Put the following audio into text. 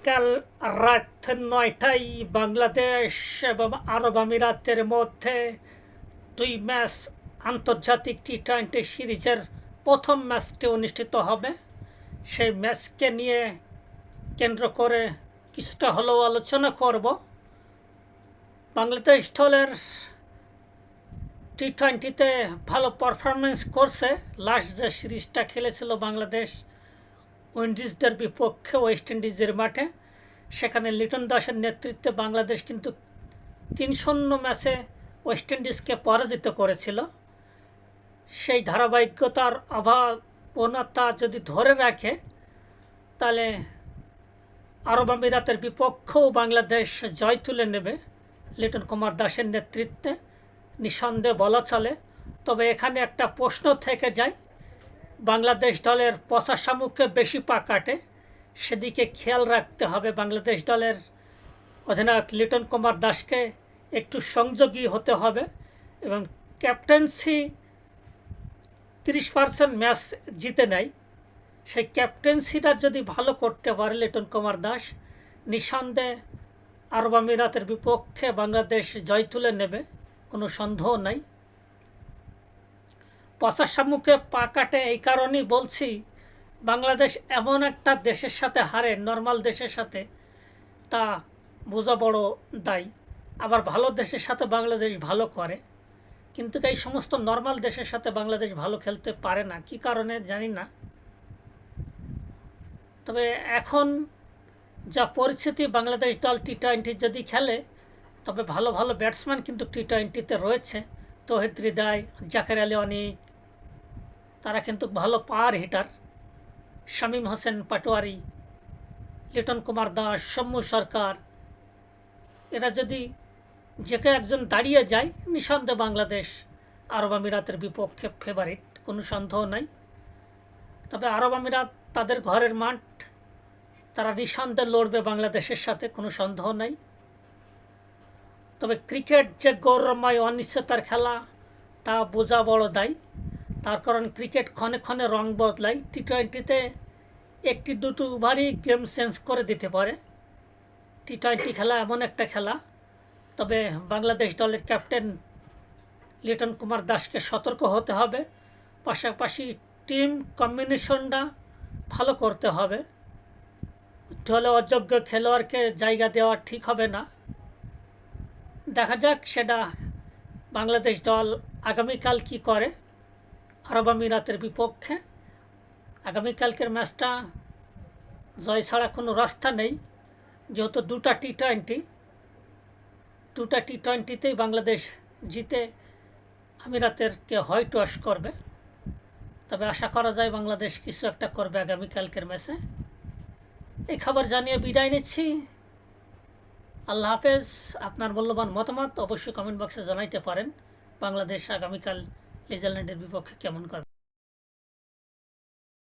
আগামীকাল রাত নয়টায় বাংলাদেশ এবং আরব আমিরাতের মধ্যে দুই ম্যাচ আন্তর্জাতিক টি টোয়েন্টি সিরিজের প্রথম ম্যাচটি অনুষ্ঠিত হবে। সেই ম্যাচকে নিয়ে কেন্দ্র করে কিছুটা হলেও আলোচনা করব। বাংলাদেশ দলের টি টোয়েন্টিতে ভালো পারফরমেন্স করছে। লাস্ট যে সিরিজটা খেলেছিল বাংলাদেশ উইন্ডিজদের বিপক্ষে ওয়েস্ট ইন্ডিজের মাঠে। সেখানে লিটন দাসের নেতৃত্বে বাংলাদেশ কিন্তু তিন শূন্য ম্যাচে ওয়েস্ট ইন্ডিজকে পরাজিত করেছিল। সেই ধারাবাহিকতার অভাবনতা যদি ধরে রাখে, তাহলে আরব আমিরাতের বিপক্ষেও বাংলাদেশ জয় তুলে নেবে লিটন কুমার দাসের নেতৃত্বে। নিঃসন্দেহে বলা চলে, তবে এখানে একটা প্রশ্ন থেকে যায় বাংলাদেশ দলের পচা শামুককে বেশি পা কাটে। সেদিকে খেয়াল রাখতে হবে বাংলাদেশ দলের অধিনায়ক লিটন কুমার দাসকে। একটু সংযোগী হতে হবে এবং ক্যাপ্টেন্সি তিরিশ পার্সেন্ট ম্যাচ জিতে নেয়। সেই ক্যাপ্টেন্সিটা যদি ভালো করতে পারে লিটন কুমার দাস, নিঃসন্দেহে আরব আমিরাতের বিপক্ষে বাংলাদেশ জয় তুলে নেবে, কোনো সন্দেহ নাই। পচার সম্মুখে পা কাটে এই কারণেই বলছি, বাংলাদেশ এমন একটা দেশের সাথে হারে, নর্মাল দেশের সাথে। তা বোঝা বড় দায়। আবার ভালো দেশের সাথে বাংলাদেশ ভালো করে। কিন্তু এই সমস্ত নর্মাল দেশের সাথে বাংলাদেশ ভালো খেলতে পারে না। কি কারণে জানি না। তবে এখন যা পরিস্থিতি, বাংলাদেশ দল টি টোয়েন্টি যদি খেলে, তবে ভালো ভালো ব্যাটসম্যান কিন্তু টি টোয়েন্টিতে রয়েছে। তহিদ হৃদয়, জাকের আলী অনিক তারা কিন্তু ভালো পাওয়ার হিটার শামীম হোসেন পাটোয়ারি, লিটন কুমার দাস, সৌম্য সরকার। এরা যদি যে কেউ একজন দাঁড়িয়ে যায়, নিঃসন্দেহে বাংলাদেশ আরব আমিরাতের বিপক্ষে ফেভারিট কোনো সন্দেহ নাই। তবে আরব আমিরাত তাদের ঘরের মাঠ, তারা নিঃসন্দেহে লড়বে বাংলাদেশের সাথে, কোনো সন্দেহ নাই। তবে ক্রিকেট যে গৌরবময়, অনিশ্চয়তার খেলা, তা বোঝা বড় দায়। তার কারণ ক্রিকেট ক্ষণে ক্ষণে রং বদলায়। টি টোয়েন্টিতে একটি দুটো ওভারই গেম চেঞ্জ করে দিতে পারে। টি টোয়েন্টি খেলা এমন একটা খেলা। তবে বাংলাদেশ দলের ক্যাপ্টেন লিটন কুমার দাসকে সতর্ক হতে হবে। পাশাপাশি টিম কম্বিনেশনটা ভালো করতে হবে। হলে অযোগ্য খেলোয়াড়কে জায়গা দেওয়া ঠিক হবে না। দেখা যাক সেটা বাংলাদেশ দল আগামীকাল কি করে। আরব আমিরাতের বিপক্ষে। আগামীকালকের ম্যাচটা জয় ছাড়া কোনো রাস্তা নেই। যেহেতু দুটা টি টোয়েন্টি দুটা টি টোয়েন্টিতেই বাংলাদেশ জিতে আমিরাতেরকে হোয়াইট ওয়াশ করবে। তবে আশা করা যায় বাংলাদেশ কিছু একটা করবে আগামীকালকের ম্যাচে। এই খবর জানিয়ে বিদায় নিচ্ছি। আল্লাহ হাফেজ। আপনার মূল্যবান মতামত অবশ্যই কমেন্ট বক্সে জানাইতে পারেন। বাংলাদেশ আগামীকাল নিউজিল্যান্ডের বিপক্ষে কেমন করবে?